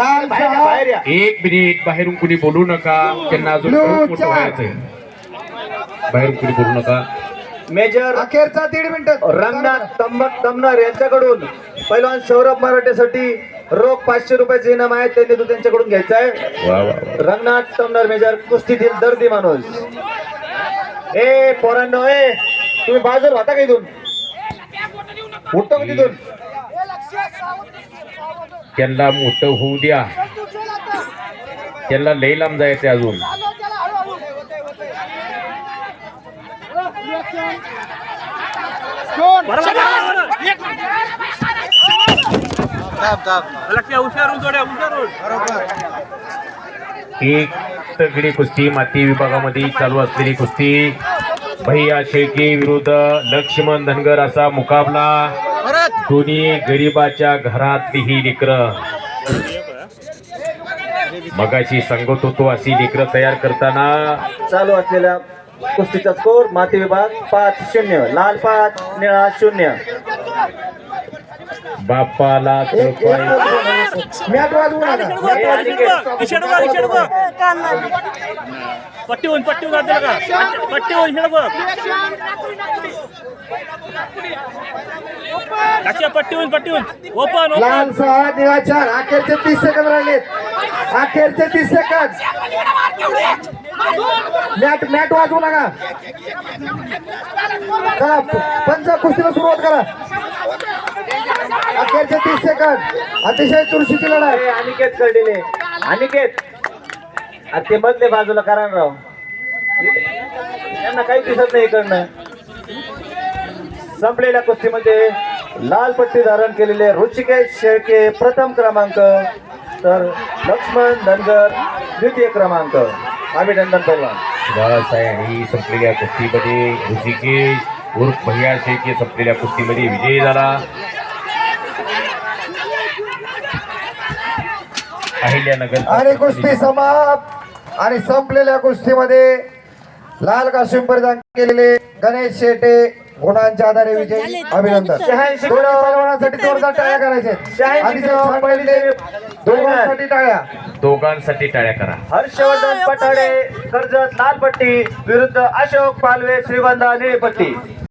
एक मिनिट बाहेरून कुणी बोलू नका. त्यांना अजून बाहेरून कुणी बोलू नका. मेजर अखेरचा दीड मिनिट. रंगनाथ तंबक तमनर यांच्याकडून. पहिलवान सौरभ मराठेसाठी रोख पाचशे रुपयाचे इनाम आहे त्यांनी तो त्यांच्याकडून घ्यायचा आहे. रंगनाथ तमनर मेजर कुस्तीतील दर्दी माणूस. ए पोरांनो ए तुम्ही बाजूला होता का इथून? उठतो का तिथून? त्यांना मोठं होऊ द्या. त्यांना लई लांब जायचं अजून. एक तगडी कुस्ती माती विभागामध्ये चालू असलेली कुस्ती. भैया शेळके विरुद्ध लक्ष्मण धनगर असा मुकाबला. दोन्ही गरीबाच्या घरातली ही लेकर मगाशी सांगत होतो अशी लेकर तयार करताना चालू असलेल्या कुस्तीचा स्कोर माती विभाग पाच शून्य लाल पाच निळा शून्य तळपाय मॅट वाजवू नका. पट्टी होऊन पट्टी होऊन जाते का पट्टी होऊन बघ. लक्ष पट्टी होऊन पट्टी होऊन ओपन ओपन सहा निळा चार अखेरचे तीस सेकंद राहिलेत. अखेरचे तीस सेकंद मॅट मॅट वाजवू नका. करा पंच कुस्तीला सुरुवात करा. अखेरचे तीस सेकंद अतिशय चुरशीची लढाई. अनिकेत कर्डिले अनिकेत. आ, ते मधले बाजूला करा ना राव. त्यांना काही दिसत नाही इकडनं. संपलेल्या कुस्तीमध्ये लाल पट्टी धारण केलेले ऋषिकेश शेळके प्रथम क्रमांक तर लक्ष्मण धनगर द्वितीय क्रमांक. अभिनंदन पहिलवान. बस आहे आणि संपलेल्या कुस्तीमध्ये ऋषिकेश उर्फ भैया शेख संपलेल्या कुस्तीमध्ये विजयी झाला. अहिल्यानगर आणि कुस्ती समाप्त. आणि संपलेल्या कुस्तीमध्ये लाल काशिम परिधान केलेले गणेश शेटे गुणांच्या आधारे विजयी अभिनंदन. पैलवानांसाठी जोरदार टाळ्या करायचे दोघांसाठी टाळ्या. दोघांसाठी टाळ्या करा. हर्षवर्धन पठाडे कर्जत लाल पट्टी विरुद्ध अशोक पालवे श्रीगोंदा निळी पट्टी